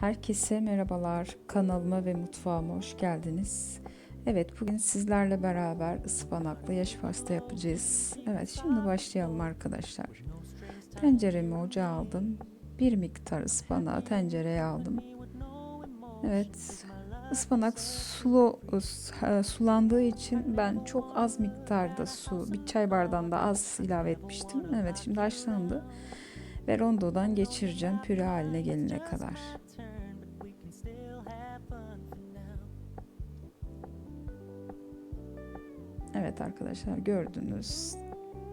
Herkese merhabalar. Kanalıma ve mutfağıma hoş geldiniz. Evet, bugün sizlerle beraber ıspanaklı yaş pasta yapacağız. Evet, şimdi başlayalım arkadaşlar. Tenceremi ocağa aldım. Bir miktar ıspanağı tencereye aldım. Evet, ıspanak sulu e, sulandığı için ben çok az miktarda su, bir çay bardağında az ilave etmiştim. Evet, şimdi haşlandı ve rondodan geçireceğim püre haline gelene kadar. Evet arkadaşlar gördünüz.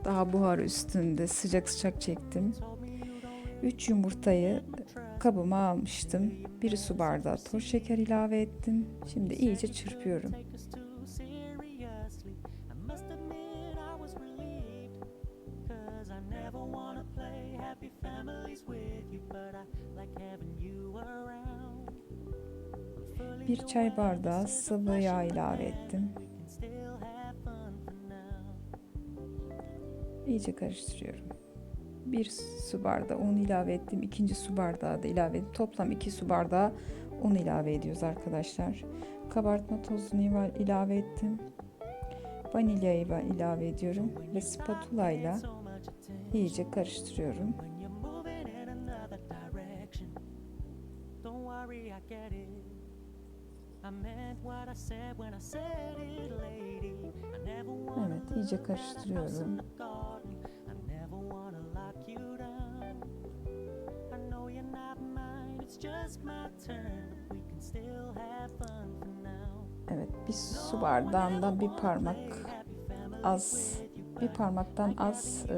Daha buhar üstünde sıcak sıcak çektim. 3 yumurtayı kabıma almıştım. Bir su bardağı toz şeker ilave ettim. Şimdi iyice çırpıyorum. Bir çay bardağı sıvı yağ ilave ettim. İyice karıştırıyorum. Bir su bardağı un ilave ettim. ikinci su bardağı da ilave ettim. Toplam iki su bardağı un ilave ediyoruz arkadaşlar. Kabartma tozunu ilave ettim. Vanilyayı ilave ediyorum ve spatula ile iyice karıştırıyorum. Evet, iyice karıştırıyorum. Evet, bir su bardağından bir parmak az, bir parmaktan az e,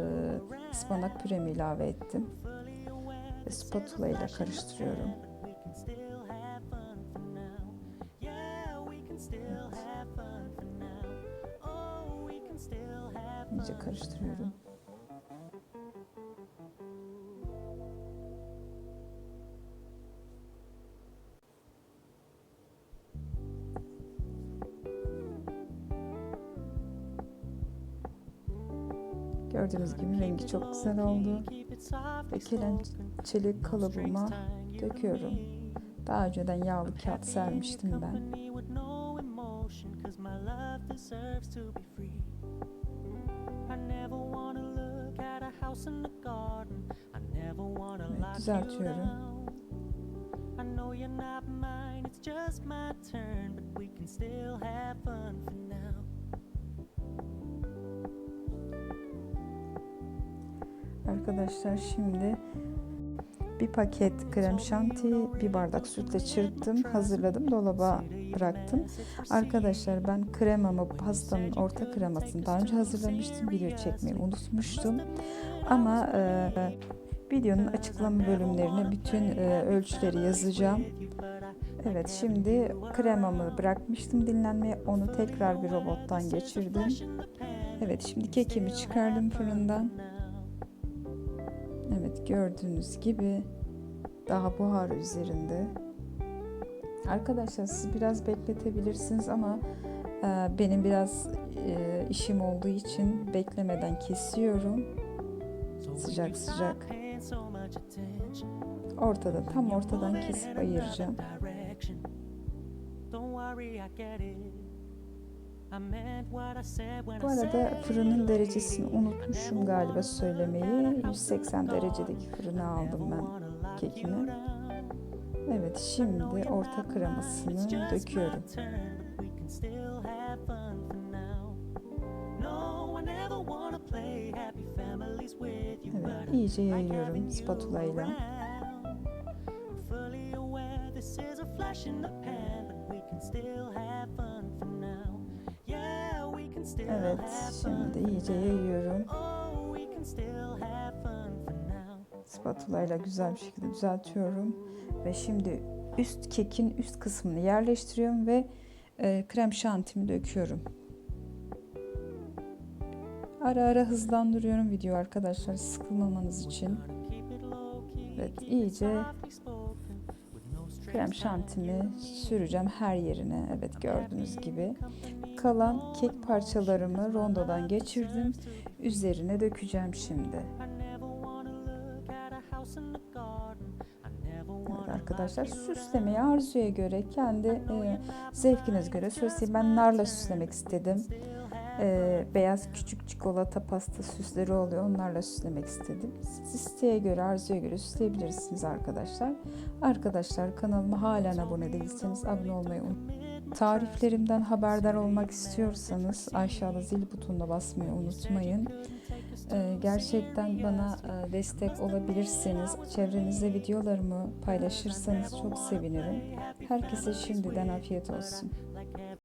ıspanak püremi ilave ettim. Ve spatula ile karıştırıyorum. İyice karıştırıyorum. Gördüğünüz gibi rengi çok güzel oldu. Ve kelençeli kalıbıma döküyorum. Daha önceden yağlı kağıt sermiştim ben. Evet, düzeltiyorum. Arkadaşlar şimdi bir paket krem şanti, bir bardak sütle çırptım, hazırladım, dolaba bıraktım. Arkadaşlar ben kremamı, pastanın orta kremasını daha önce hazırlamıştım. Video çekmeyi unutmuştum. Ama e, videonun açıklama bölümlerine bütün e, ölçüleri yazacağım. Evet şimdi kremamı bırakmıştım dinlenmeye. Onu tekrar bir robottan geçirdim. Evet şimdi kekimi çıkardım fırından. Evet gördüğünüz gibi daha buhar üzerinde. Arkadaşlar siz biraz bekletebilirsiniz ama e, benim biraz e, işim olduğu için beklemeden kesiyorum. Sıcak sıcak. Ortada tam ortadan kesip ayıracağım. Bu arada fırının derecesini unutmuşum galiba söylemeyi. 180 derecedeki fırına aldım ben kekimi. Evet şimdi orta kremasını döküyorum. Evet iyice yayıyorum spatula ile. Evet, şimdi iyice yayıyorum. Spatula ile güzel bir şekilde düzeltiyorum. Ve şimdi üst kekin üst kısmını yerleştiriyorum ve e, krem şantimi döküyorum. Ara ara hızlandırıyorum video arkadaşlar sıkılmamanız için. Evet iyice krem şantimi süreceğim her yerine. Evet gördüğünüz gibi. Kalan kek parçalarımı rondodan geçirdim. Üzerine dökeceğim şimdi. Evet arkadaşlar. Süslemeyi arzuya göre, kendi e, zevkiniz göre süsleyin. Ben narla süslemek istedim. E, beyaz küçük çikolata pasta süsleri oluyor. Onlarla süslemek istedim. Siz isteğe göre, arzuya göre süsleyebilirsiniz arkadaşlar. Arkadaşlar kanalıma halen abone değilseniz abone olmayı unutmayın. Tariflerimden haberdar olmak istiyorsanız aşağıda zil butonuna basmayı unutmayın. Ee, gerçekten bana e, destek olabilirseniz, çevrenizde videolarımı paylaşırsanız çok sevinirim. Herkese şimdiden afiyet olsun.